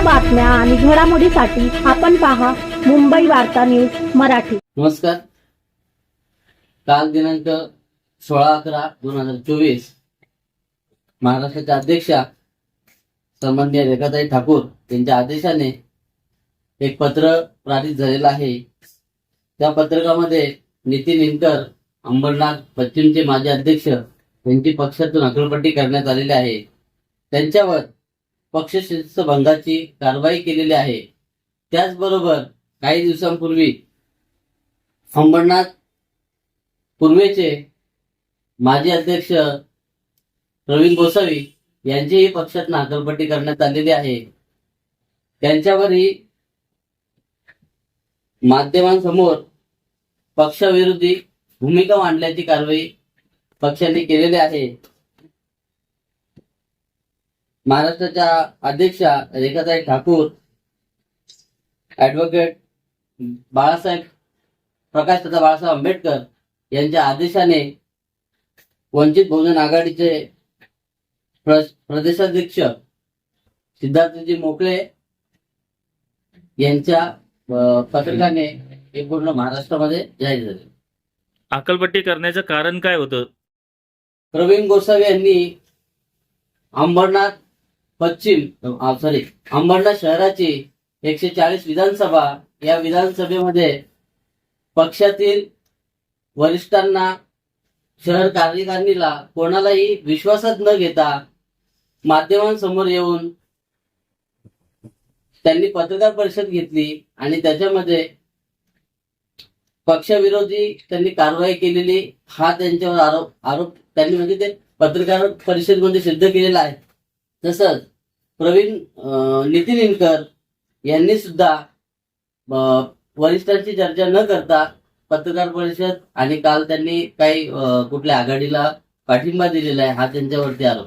बातम्या आणि घडामोडीसाठी आपण पहा मुंबई वार्ता न्यूज मराठी. नमस्कार. काल दिनांक सोळा अकरा दोन हजार चोवीस महाराष्ट्राच्या अध्यक्षा सन्माननीय रेखाताई ठाकूर यांच्या आदेशाने एक पत्र पारित झालेलं आहे. त्या पत्रकामध्ये नितीन इनकर अंबरनाथ पश्चिमचे माजी अध्यक्ष यांची पक्षातून अकलपट्टी करण्यात आलेली आहे. त्यांच्यावर पक्ष भंगाची कारवाई केलेली आहे. त्याचबरोबर काही दिवसांपूर्वी अंबरनाथ पूर्वेचे माजी अध्यक्ष प्रवीण गोसावी यांचीही पक्षात नाकलपट्टी करण्यात आलेली आहे. त्यांच्यावरही माध्यमांसमोर पक्षाविरोधी भूमिका मांडल्याची कारवाई पक्षाने केलेली आहे. महाराष्ट्राच्या अध्यक्षा रेखाताई ठाकूर ऍडव्होकेट बाळासाहेब प्रकाश तथा बाळासाहेब आंबेडकर यांच्या आदेशाने वंचित बहुजन आघाडीचे प्र- प्रदेशाध्यक्ष सिद्धार्थजी मोकळे यांच्या पत्रकाने हे पूर्ण महाराष्ट्रामध्ये जाहीर झाले. अकलपट्टी करण्याचं कारण काय होतं? प्रवीण गोसावी यांनी अंबरनाथ पश्चिम सॉरी अंबरनाथ शहराची एकशे चाळीस विधानसभा या विधानसभेमध्ये पक्षातील वरिष्ठांना शहर कार्यकारिणीला कोणालाही विश्वासात न घेता माध्यमांसमोर येऊन त्यांनी पत्रकार परिषद घेतली आणि त्याच्यामध्ये पक्षविरोधी त्यांनी कारवाई केलेली हा त्यांच्यावर आरोप आरोप त्यांनी म्हणजे ते पत्रकार परिषदेमध्ये सिद्ध केलेला आहे. तसंच प्रवीण नितीन इनकर यांनी सुद्धा वरिष्ठांची चर्चा न करता पत्रकार परिषद आणि काल त्यांनी काही कुठल्या आघाडीला पाठिंबा दिलेला आहे हा त्यांच्यावरती आरोप.